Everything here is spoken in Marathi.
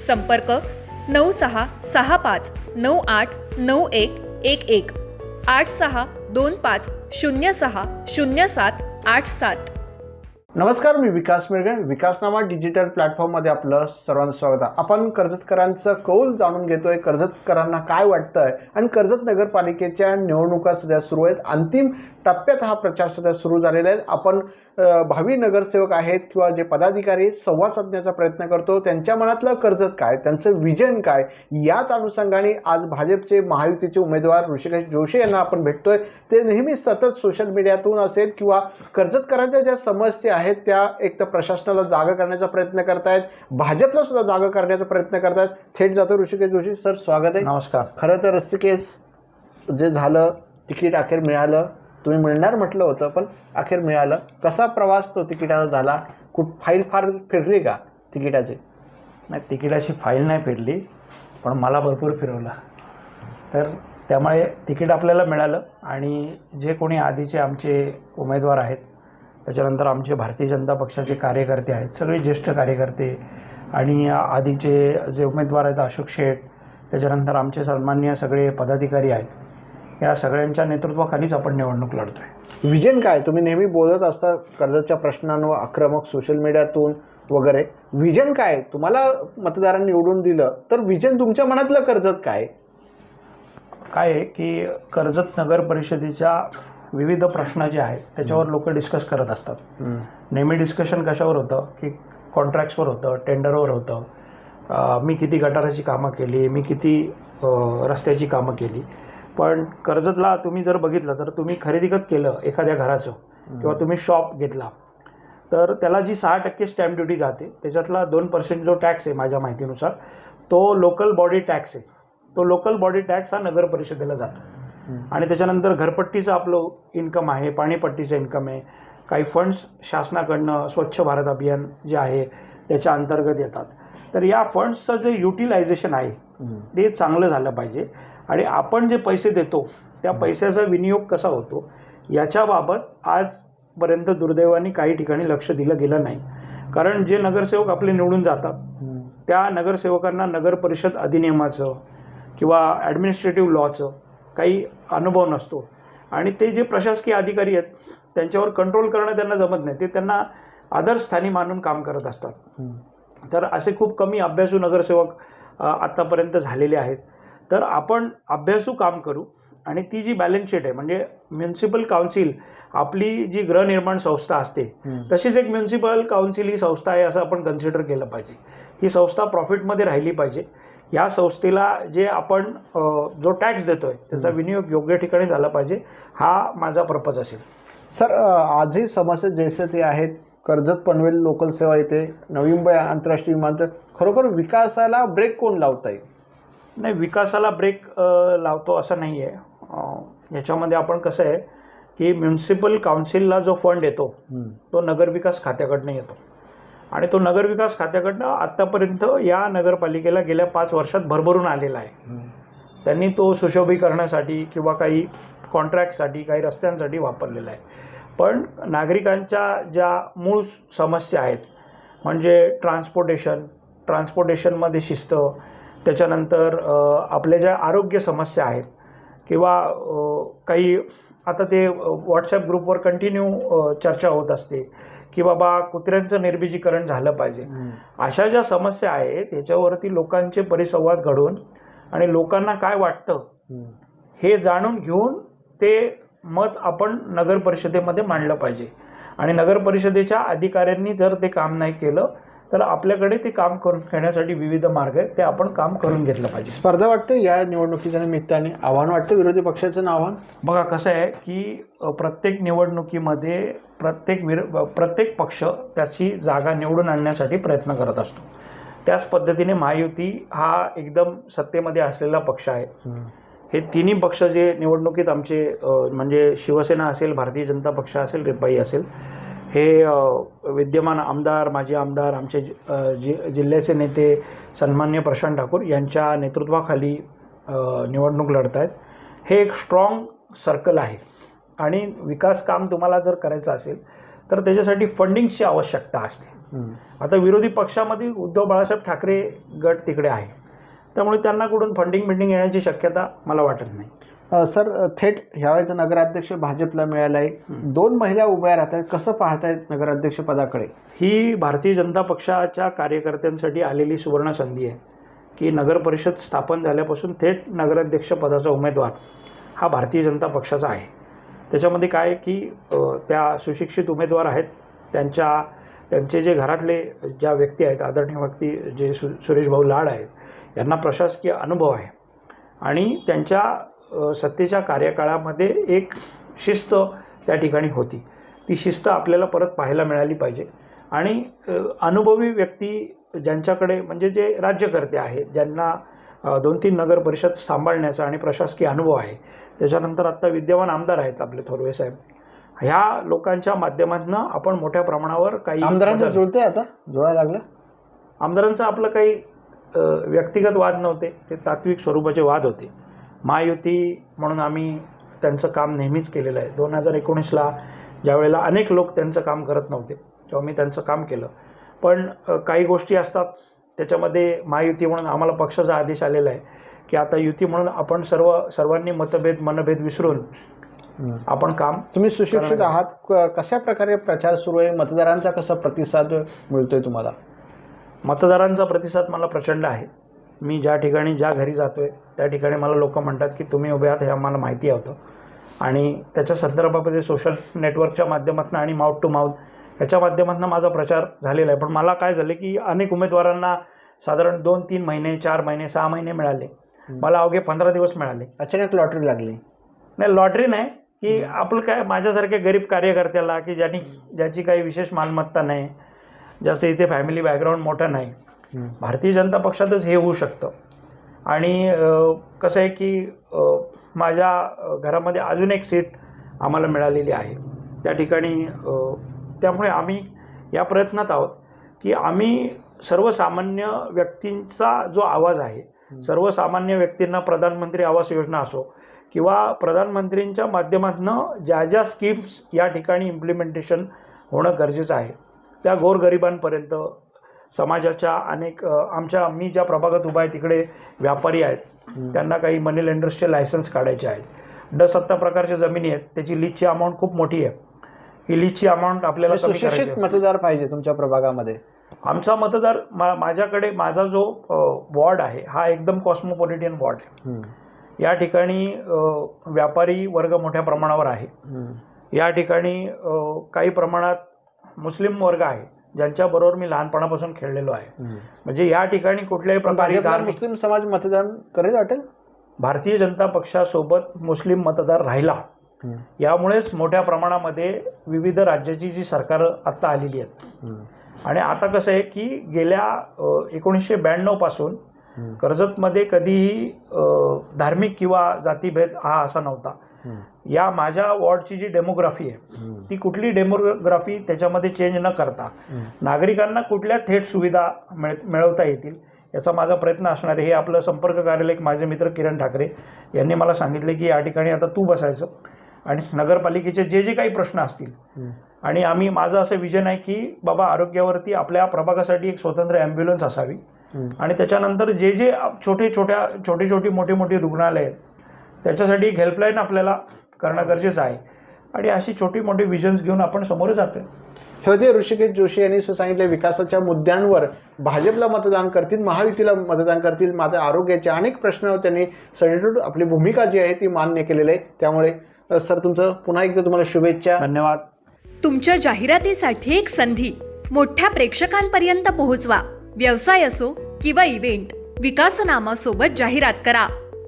संपर्क नऊ सहा सहा पाच नऊ आठ नऊ एक एक एक. आठ सहा दोन पाच शून्य सहा शून्य सात आठ सात. नमस्कार मी विकास मिरगे विकासनामा डिजिटल प्लॅटफॉर्ममध्ये आपलं सर्वांचं स्वागत आहे. आपण कर्जतकरांचं कौल जाणून घेतोय. कर्जतकरांना काय वाटतं आहे आणि कर्जत नगरपालिकेच्या निवडणुका सध्या सुरू आहेत. अंतिम टप्प्यात हा प्रचार सध्या सुरू झालेला आहे. आपण भावी नगरसेवक आहेत किंवा जे पदाधिकारी आहेत, संवाद साधण्याचा प्रयत्न करतो. त्यांच्या मनातलं कर्जत काय? त्यांचं विजन काय? याच अनुषंगाने आज भाजपचे महायुतीचे उमेदवार ऋषिकेश जोशी यांना आपण भेटतोय. ते नेहमी सतत सोशल मीडियातून असेल किंवा कर्जतकरांच्या ज्या समस्या आहेत त्या एक तर प्रशासनाला जागा करण्याचा प्रयत्न करतायत. भाजपला सुद्धा जागा करण्याचा प्रयत्न करतायत. थेट जातो ऋषिकेश जोशी. सर स्वागत आहे. नमस्कार. खरं तर ऋषिकेश जे झालं तिकीट अखेर मिळालं. तुम्ही मिळणार म्हटलं होतं पण अखेर मिळालं. कसा प्रवास तो तिकिटाचा झाला? कुठ फाईल फार फिरली का तिकिटाची? नाही तिकिटाची फाईल नाही फिरली पण मला भरपूर फिरवलं. तर त्यामुळे तिकीट आपल्याला मिळालं आणि जे कोणी आधीचे आमचे उमेदवार आहेत त्याच्यानंतर आमचे भारतीय जनता पक्षाचे कार्यकर्ते आहेत सगळे ज्येष्ठ कार्यकर्ते आणि आधीचे जे उमेदवार आहेत अशोक शेठ त्याच्यानंतर आमचे सन्माननीय सगळे पदाधिकारी आहेत या सगळ्यांच्या नेतृत्वाखालीच आपण निवडणूक लढतोय. विजन काय? तुम्ही नेहमी बोलत असता कर्जाच्या प्रश्नांवर आक्रमक सोशल मीडियातून वगैरे. विजन काय? तुम्हाला मतदारांनी निवडून दिलं तर विजन तुमच्या मनातलं कर्जत काय? काय आहे की कर्जत नगर परिषदेच्या विविध प्रश्न जे आहेत त्याच्यावर लोक डिस्कस करत असतात. नेहमी डिस्कशन कशावर होतं? की कॉन्ट्रॅक्ट्सवर होतं टेंडरवर होतं. मी किती गटाराची कामं केली मी किती रस्त्याची कामं केली. पण कर्जतला तुम्ही जर बघितलं तर तुम्ही खरेदीगत केलं एखाद्या घराचं? किंवा तुम्ही शॉप घेतला? तर त्याला जी सहा टक्के स्टॅम्प ड्युटी जाते त्याच्यातला दोन पर्सेंट जो टॅक्स आहे माझ्या माहितीनुसार तो लोकल बॉडी टॅक्स आहे. तो लोकल बॉडी टॅक्स हा नगर परिषदेला जातो. आणि त्याच्यानंतर घरपट्टीचं आपलं इन्कम आहे पाणीपट्टीचं इन्कम आहे. काही फंड्स शासनाकडनं स्वच्छ भारत अभियान जे आहे त्याच्या अंतर्गत येतात. तर या फंड्सचं जे युटिलायझेशन आहे ते चांगलं झालं पाहिजे. आणि आपण जे पैसे देतो त्या पैशाचा विनियोग कसा होतो याच्याबाबत आजपर्यंत दुर्दैवाने काही ठिकाणी लक्ष दिलं गेलं नाही. कारण जे नगरसेवक आपले निवडून जातात त्या नगरसेवकांना नगर परिषद अधिनियमाचं किंवा ॲडमिनिस्ट्रेटिव्ह लॉचं काही अनुभव नसतो. आणि ते जे प्रशासकीय अधिकारी आहेत त्यांच्यावर कंट्रोल करणं त्यांना जमत नाही. ते त्यांना आदर्शस्थानी मानून काम करत असतात. तर असे खूप कमी अभ्यासू नगरसेवक आत्तापर्यंत झालेले आहेत. तर आपण अभ्यासू काम करू आणि ती जी बॅलन्स शीट आहे म्हणजे म्युन्सिपल काउन्सिल आपली जी गृहनिर्माण संस्था असते तशीच एक म्युन्सिपल काउन्सिल ही संस्था आहे असं आपण कन्सिडर केलं पाहिजे. ही संस्था प्रॉफिटमध्ये राहिली पाहिजे. या संस्थेला जे आपण जो टॅक्स देतोय त्याचा विनियोग योग्य ठिकाणी झाला पाहिजे हा माझा पर्पज असेल. सर आजही समस्या जैसे ते आहेत कर्जत पनवेल लोकल सेवा येते नवी मुंबई आंतरराष्ट्रीय विमानतळ खरोखर विकासाला ब्रेक कोण लावता येईल नाही विकासाला ब्रेक लावतो असं नाही आहे याच्यामध्ये आपण कसं आहे की म्युन्सिपल काउन्सिलला जो फंड येतो तो नगरविकास खात्याकडनं येतो. आणि तो नगरविकास खात्याकडनं आत्तापर्यंत या नगरपालिकेला गेल्या पाच वर्षात भरभरून आलेला आहे. त्यांनी तो सुशोभीकरणासाठी किंवा काही कॉन्ट्रॅक्टसाठी काही रस्त्यांसाठी वापरलेला आहे. पण नागरिकांच्या ज्या मूळ समस्या आहेत म्हणजे ट्रान्सपोर्टेशन ट्रान्सपोर्टेशनमध्ये शिस्त त्याच्यानंतर आपल्या ज्या आरोग्य समस्या आहेत किंवा काही आता ते व्हॉट्सॲप ग्रुपवर कंटिन्यू चर्चा होत असते की बाबा कुत्र्यांचं निर्बीजीकरण झालं पाहिजे. अशा ज्या समस्या आहेत त्याच्यावरती लोकांचे परिसंवाद घडवून आणि लोकांना काय वाटतं हे जाणून घेऊन ते मत आपण नगर परिषदेमध्ये मांडलं पाहिजे. आणि नगर परिषदेच्या अधिकाऱ्यांनी जर ते काम नाही केलं तर आपल्याकडे ते काम करून घेण्यासाठी विविध मार्ग आहेत ते आपण काम करून घेतलं पाहिजे. स्पर्धा वाटते या निवडणुकीच्या निमित्ताने. आव्हान वाटतं विरोधी पक्षाचं आव्हान? बघा कसं आहे की प्रत्येक निवडणुकीमध्ये प्रत्येक विर प्रत्येक पक्ष त्याची जागा निवडून आणण्यासाठी प्रयत्न करत असतो. त्याच पद्धतीने महायुती हा एकदम सत्तेमध्ये असलेला पक्ष आहे. हे तिन्ही पक्ष जे निवडणुकीत आमचे म्हणजे शिवसेना असेल भारतीय जनता पक्ष असेल रिपाई असेल हे विद्यमान आमदार माजी आमदार आमचे जि- जिल्ह्याचे नेते सन्मान्य प्रशांत ठाकूर यांच्या नेतृत्वाखाली निवडणूक लढत आहेत हे एक स्ट्रॉंग सर्कल आहे. आणि विकास काम तुम्हाला जर करायचं असेल तर त्याच्यासाठी फंडिंगची आवश्यकता असते. आता विरोधी पक्षामध्ये उद्धव बाळासाहेब ठाकरे गट तिकडे आहे. त्यामुळे त्यांना कुठून फंडिंग बिंडिंग येण्याची शक्यता मला वाटत नाही. सर थेट ह्यावेळेचा नगराध्यक्ष भाजपला मिळाला आहे. दोन महिला उभ्या राहत आहेत कसं पाहतायत नगराध्यक्ष पदाकडे? ही भारतीय जनता पक्षाच्या कार्यकर्त्यांसाठी आलेली सुवर्ण संधी आहे की नगर परिषद स्थापन झाल्यापासून थेट नगराध्यक्ष पदाचा उमेदवार हा भारतीय जनता पक्षाचा आहे. त्याच्यामध्ये काय की त्या सुशिक्षित उमेदवार आहेत. त्यांच्या त्यांचे जे घरातले ज्या व्यक्ती आहेत आदरणीय व्यक्ती जे सु सुरेश भाऊ लाड आहेत यांना प्रशासकीय अनुभव आहे. आणि त्यांच्या सत्तेच्या कार्यकाळामध्ये एक शिस्त त्या ठिकाणी होती. ती शिस्त आपल्याला परत पाहायला मिळाली पाहिजे. आणि अनुभवी व्यक्ती ज्यांच्याकडे म्हणजे जे राज्यकर्ते आहेत ज्यांना दोन तीन नगर परिषद सांभाळण्याचा आणि प्रशासकीय अनुभव आहे त्याच्यानंतर आत्ता विद्यमान आमदार आहेत आपले थोरवे साहेब. ह्या लोकांच्या माध्यमातून आपण मोठ्या प्रमाणावर काही आमदारांचं जुळतंय आता? जुळायला लागलं? आमदारांचं आपलं काही व्यक्तिगत वाद नव्हते. ते तात्विक स्वरूपाचे वाद होते. महायुती म्हणून आम्ही त्यांचं काम नेहमीच केलेलं आहे. दोन हजार एकोणीसला ज्यावेळेला अनेक लोक त्यांचं काम करत नव्हते तेव्हा मी त्यांचं काम केलं. पण काही गोष्टी असतात त्याच्यामध्ये महायुती म्हणून आम्हाला पक्षाचा आदेश आलेला आहे की आता युती म्हणून आपण सर्व सर्वांनी मतभेद मनभेद विसरून आपण काम तुम्ही सुशिक्षित. आहात. क- कशा प्रकारे प्रचार सुरू आहे? मतदारांचा कसा प्रतिसाद मिळतोय तुम्हाला? मतदारांचा प्रतिसाद मला प्रचंड आहे. मी ज्या ठिकाणी ज्या घरी जातो आहे त्या ठिकाणी मला लोक म्हणतात की तुम्ही उभे आहात हे आम्हाला माहिती होतं. आणि त्याच्या संदर्भामध्ये सोशल नेटवर्कच्या माध्यमातून आणि माउथ टू माउथ ह्याच्या माध्यमातून माझा प्रचार झालेला आहे. पण मला काय झालं की अनेक उमेदवारांना साधारण दोन तीन महिने चार महिने सहा महिने मिळाले. मला अवघे पंधरा दिवस मिळाले. अचानक लॉटरी लागली. नाही लॉटरी नाही की आपलं काय माझ्यासारख्या गरीब कार्यकर्त्याला की ज्यांनी ज्याची काही विशेष मालमत्ता नाही जास्त इथे फॅमिली बॅकग्राऊंड मोठं नाही. भारतीय जनता पक्षातच हे होऊ शकतं. आणि कसं आहे की माझ्या घरामध्ये अजून एक सीट आम्हाला मिळालेली आहे. त्या ठिकाणी त्यामुळे आम्ही या प्रयत्नात आहोत की आम्ही सर्वसामान्य व्यक्तींचा जो आवाज आहे सर्वसामान्य व्यक्तींना प्रधानमंत्री आवास योजना असो किंवा प्रधानमंत्रींच्या माध्यमातून ज्या ज्या स्कीम्स या ठिकाणी इम्प्लिमेंटेशन होणं गरजेचं आहे त्या गोरगरिबांपर्यंत समाजाच्या अनेक आमच्या मी ज्या प्रभागात उभा आहे तिकडे व्यापारी आहेत. त्यांना काही मनी लेंडर्सचे लायसन्स काढायचे आहेत. ड सत्ता प्रकारच्या जमिनी आहेत त्याची लीजची अमाऊंट खूप मोठी आहे. ही लीजची अमाऊंट आपल्याला करायची सुशिक्षित. मतदार पाहिजे तुमच्या प्रभागामध्ये. आमचा मतदार मा माझ्याकडे माझा जो वॉर्ड आहे हा एकदम कॉस्मोपॉलिटियन वॉर्ड आहे. या ठिकाणी व्यापारी वर्ग मोठ्या प्रमाणावर आहे. या ठिकाणी काही प्रमाणात मुस्लिम वर्ग आहे. ज्यांच्याबरोबर मी लहानपणापासून खेळलेलो आहे. म्हणजे या ठिकाणी कुठल्याही प्रकारे धार्मिक मुस्लिम समाज मतदान करेल वाटेल? भारतीय जनता पक्षासोबत मुस्लिम मतदार राहिला. यामुळेच मोठ्या प्रमाणामध्ये विविध राज्याची जी सरकारं आत्ता आलेली आहेत. आणि आता कसं आहे की गेल्या एकोणीसशे ब्याण्णवपासून कर्जतमध्ये कधीही धार्मिक किंवा जातीभेद हा असा नव्हता. या माझ्या वॉर्डची जी डेमोग्राफी आहे ती कुठली डेमोग्राफी त्याच्यामध्ये चेंज न करता नागरिकांना कुठल्या थेट सुविधा मिळ मिळवता येतील याचा माझा प्रयत्न असणार आहे. हे आपलं संपर्क कार्यालय माझे मित्र किरण ठाकरे यांनी मला सांगितले की या ठिकाणी आता तू बसायचं आणि नगरपालिकेचे जे जे काही प्रश्न असतील आणि आम्ही माझं असं विजन आहे की बाबा आरोग्यावरती आपल्या प्रभागासाठी एक स्वतंत्र ॲम्ब्युलन्स असावी आणि त्याच्यानंतर जे जे छोटे छोट्या छोटी छोटी मोठी मोठी रुग्णालय आहेत त्याच्यासाठी एक हेल्पलाईन आपल्याला करणं गरजेचं आहे. आणि अशी छोटी मोठी विजन्स घेऊन आपण समोर जातो हे होते ऋषिकेश जोशी यांनी असं सांगितलं विकासाच्या मुद्द्यांवर भाजपला मतदान करतील महायुतीला मतदान करतील मात्र आरोग्याचे अनेक प्रश्न त्यांनी सडेटूड आपली भूमिका जी आहे ती मान्य केलेली आहे. त्यामुळे सर तुमचं पुन्हा एकदा तुम्हाला शुभेच्छा. धन्यवाद. तुमच्या जाहिरातीसाठी एक संधी. मोठ्या प्रेक्षकांपर्यंत पोहोचवा. व्यवसाय असो किंवा इव्हेंट विकासनामा सोबत जाहिरात करा.